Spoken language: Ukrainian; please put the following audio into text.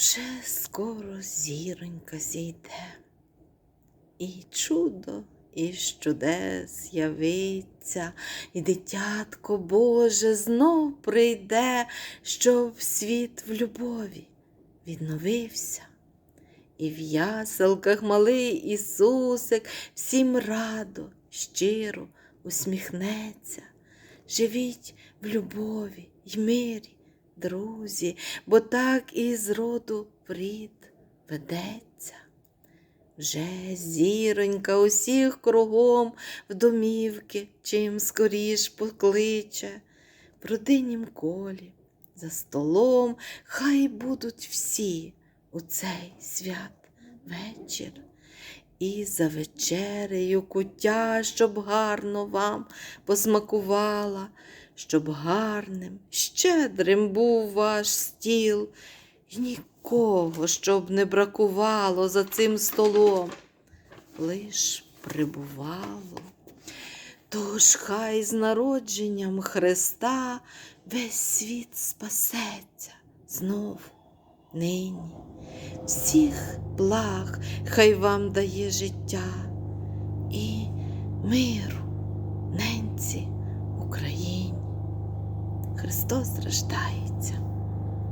Вже скоро зіронька зійде, і чудо із чудес явиться, і дитятко Боже знов прийде, щоб світ в любові відновився. І в яселках малий Ісусик всім радо, щиро усміхнеться. Живіть в любові й мирі, друзі, бо так і з роду в рід ведеться. Вже зіронька усіх кругом в домівки чим скоріш покличе, в родиннім колі, за столом хай будуть всі у цей свят вечір. І за вечерею куття, щоб гарно вам посмакувала, щоб гарним, щедрим був ваш стіл, і нікого, щоб не бракувало за цим столом, лиш прибувало. Тож хай з народженням Христа весь світ спасеться знову нині. Всіх благ хай вам дає життя і миру Христос рождається.